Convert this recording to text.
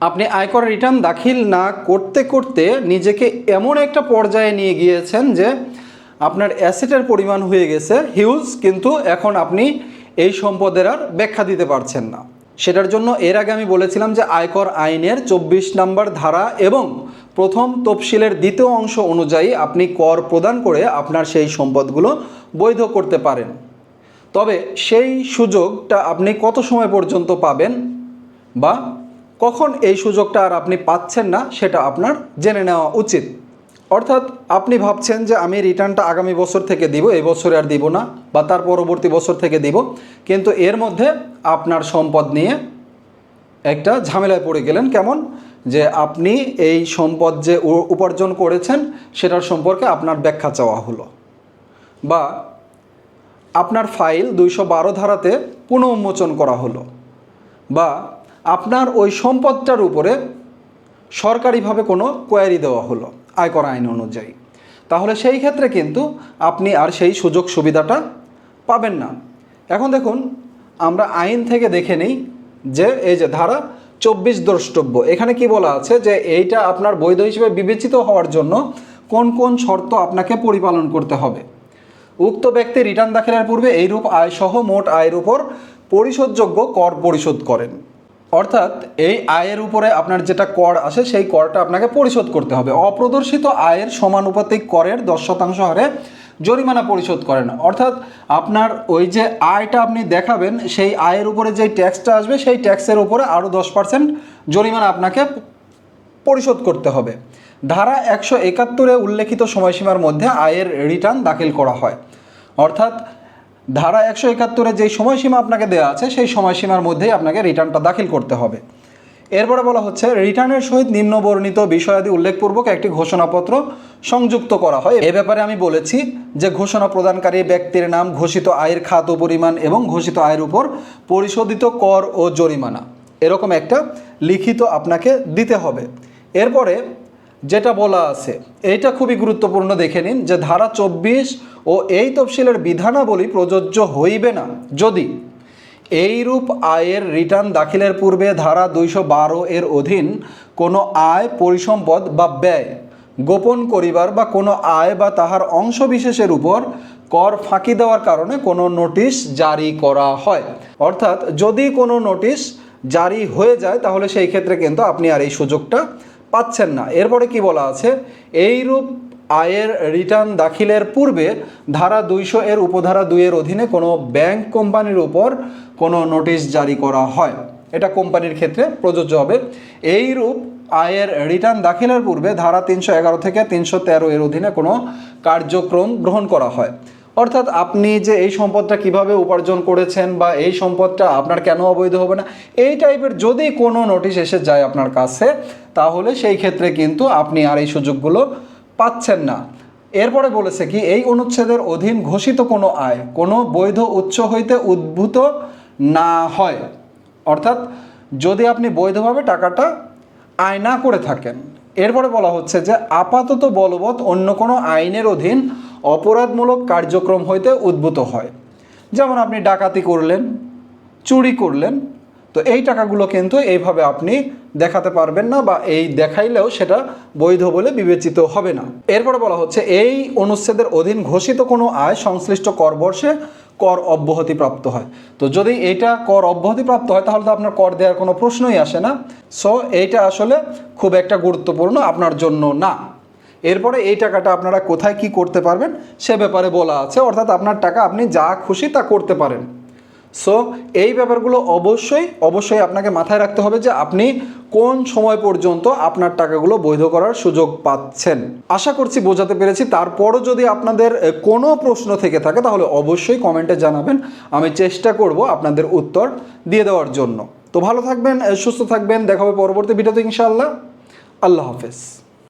আপনি আয়কর রিটার্ন দাখিল না করতে করতে নিজেকে এমন একটা পর্যায়ে নিয়ে গিয়েছেন যে আপনার অ্যাসেটের পরিমাণ হয়ে গেছে, হিউজ, কিন্তু এখন আপনি এই সম্পদের আর ব্যাখ্যা দিতে পারছেন না। সেটার জন্য এর আগে আমি বলেছিলাম যে আয়কর আইনের চব্বিশ নম্বর ধারা এবং প্রথম তফসিলের দ্বিতীয় অংশ অনুযায়ী আপনি কর প্রদান করে আপনার সেই সম্পদগুলো বৈধ করতে পারেন। তবে সেই সুযোগটা আপনি কত সময় পর্যন্ত পাবেন বা কখন এই সুযোগটা আর আপনি পাচ্ছেন না, সেটা আপনার জেনে নেওয়া উচিত। অর্থাৎ আপনি ভাবছেন যে আমি রিটার্নটা আগামী বছর থেকে দিব, এই বছরে আর দিব না, বা তার পরবর্তী বছর থেকে দিব। কিন্তু এর মধ্যে আপনার সম্পদ নিয়ে একটা ঝামেলায় পড়ে গেলেন। কেমন? যে আপনি এই সম্পদ যে উপার্জন করেছেন, সেটার সম্পর্কে আপনার ব্যাখ্যা চাওয়া হলো। বা আপনার ফাইল দুইশো বারো ধারাতে পুনঃউন্মোচন করা হলো। বা আপনার ওই সম্পদটার উপরে সরকারিভাবে কোনো কোয়ারি দেওয়া হলো, আয়কর আইন অনুযায়ী। তাহলে সেই ক্ষেত্রে কিন্তু আপনি আর সেই সুযোগ সুবিধাটা পাবেন না। এখন দেখুন, আমরা আইন থেকে দেখে নেই যে এই যে ধারা চব্বিশ দ্রষ্টব্য, এখানে কি বলা আছে যে এইটা আপনার বৈধ হিসেবে বিবেচিত হওয়ার জন্য কোন কোন শর্ত আপনাকে পরিপালন করতে হবে। উক্ত ব্যক্তি রিটার্ন দাখিলের পূর্বে এইরূপ আয়সহ মোট আয়ের উপর পরিশোধযোগ্য কর পরিশোধ করেন। অর্থাৎ এই আয়ের উপরে আপনার যেটা কর আসে, সেই করটা আপনাকে পরিশোধ করতে হবে। অপ্রদর্শিত আয়ের সমানুপাতিক করের দশ শতাংশ হারে জরিমানা পরিশোধ করেন। অর্থাৎ আপনার ওই যে আয়টা আপনি দেখাবেন, সেই আয়ের উপরে যে ট্যাক্সটা আসবে, সেই ট্যাক্সের উপরে আরও দশ পার্সেন্ট জরিমানা আপনাকে পরিশোধ করতে হবে। ধারা একশো একাত্তরে উল্লেখিত সময়সীমার মধ্যে আয়ের রিটার্ন দাখিল করা হয়। অর্থাৎ ধারা একশো একাত্তরে যেই সময়সীমা আপনাকে দেওয়া আছে, সেই সময়সীমার মধ্যেই আপনাকে রিটার্নটা দাখিল করতে হবে। এরপরে বলা হচ্ছে, রিটার্নের সহিত নিম্নবর্ণিত বিষয়াদি উল্লেখপূর্বক একটি ঘোষণাপত্র সংযুক্ত করা হয়। এ ব্যাপারে আমি বলেছি যে, ঘোষণা প্রদানকারী ব্যক্তির নাম, ঘোষিত আয়ের খাত ও পরিমাণ এবং ঘোষিত আয়ের উপর পরিশোধিত কর ও জরিমানা। এরকম একটা লিখিত আপনাকে দিতে হবে। এরপরে যেটা বলা আছে। এইটা খুবই গুরুত্বপূর্ণ দেখে নিন যে ধারা চব্বিশ ও এই তফসিলের বিধানাবলী প্রযোজ্য হইবে না। যদি এইরূপ আয়ের রিটার্ন দাখিলের পূর্বে ধারা দুইশো বারো এর অধীন কোনো আয় পরিসম্পদ বা ব্যয় গোপন করিবার বা কোনো আয় বা তাহার অংশ বিশেষের উপর কর ফাঁকি দেওয়ার কারণে কোনো নোটিশ জারি করা হয়। অর্থাৎ যদি কোনো নোটিশ জারি হয়ে যায়, তাহলে সেই ক্ষেত্রে কিন্তু আপনি আর এই সুযোগটা পাচ্ছেন না। এরপরে কি বলা আছে? এইরূপ আয়ের রিটার্ন দাখিলের পূর্বে ধারা দুইশো এর উপধারা দুইয়ের অধীনে কোনো ব্যাংক কোম্পানির উপর কোনো নোটিশ জারি করা হয়। এটা কোম্পানির ক্ষেত্রে প্রযোজ্য হবে। এইরূপ আয়ের রিটার্ন দাখিলের পূর্বে ধারা তিনশো এগারো থেকে তিনশো তেরো এর অধীনে কোনো কার্যক্রম গ্রহণ করা হয়। অর্থাৎ আপনি যে এই সম্পদটা কীভাবে উপার্জন করেছেন বা এই সম্পদটা আপনার কেন অবৈধ হবে না, এই টাইপের যদি কোনো নোটিশ এসে যায় আপনার কাছে, তাহলে সেই ক্ষেত্রে কিন্তু আপনি আর এই সুযোগগুলো পাচ্ছেন না। এরপরে বলেছে কি, এই অনুচ্ছেদের অধীন ঘোষিত কোনো আয়, কোনো বৈধ উৎস হইতে উদ্ভূত না হয়। অর্থাৎ যদি আপনি বৈধভাবে টাকাটা আয় না করে থাকেন, এরপরে বলা হচ্ছে যে আপাতত বলবৎ অন্য কোনো আইনের অধীন অপরাধমূলক কার্যক্রম হইতে উদ্ভূত হয়। যেমন আপনি ডাকাতি করলেন, চুরি করলেন, তো এই টাকাগুলো কিন্তু এইভাবে আপনি দেখাতে পারবেন না বা এই দেখাইলেও সেটা বৈধ বলে বিবেচিত হবে না। এরপরে বলা হচ্ছে, এই অনুচ্ছেদের অধীন ঘোষিত কোনো আয় সংশ্লিষ্ট কর বর্ষে কর অব্যাহতি প্রাপ্ত হয়। তো যদি এইটা কর অব্যাহতি প্রাপ্ত হয়, তাহলে তো আপনার কর দেওয়ার কোনো প্রশ্নই আসে না। সো এইটা আসলে খুব একটা গুরুত্বপূর্ণ আপনার জন্য না। এরপরে এই টাকাটা আপনারা কোথায় কি করতে পারবেন সে ব্যাপারে বলা আছে। অর্থাৎ আপনার টাকা আপনি যা খুশি তা করতে পারেন। সো এই ব্যাপারগুলো অবশ্যই অবশ্যই আপনাকে মাথায় রাখতে হবে যে আপনি কোন সময় পর্যন্ত আপনার টাকাগুলো বৈধ করার সুযোগ পাচ্ছেন। আশা করছি বোঝাতে পেরেছি। তারপরও যদি আপনাদের কোনো প্রশ্ন থেকে থাকে, তাহলে অবশ্যই কমেন্টে জানাবেন। আমি চেষ্টা করব আপনাদের উত্তর দিয়ে দেওয়ার জন্য। তো ভালো থাকবেন সুস্থ থাকবেন। দেখা হবে পরবর্তী ভিডিওতে ইনশাআল্লাহ। আল্লাহ হাফেজ।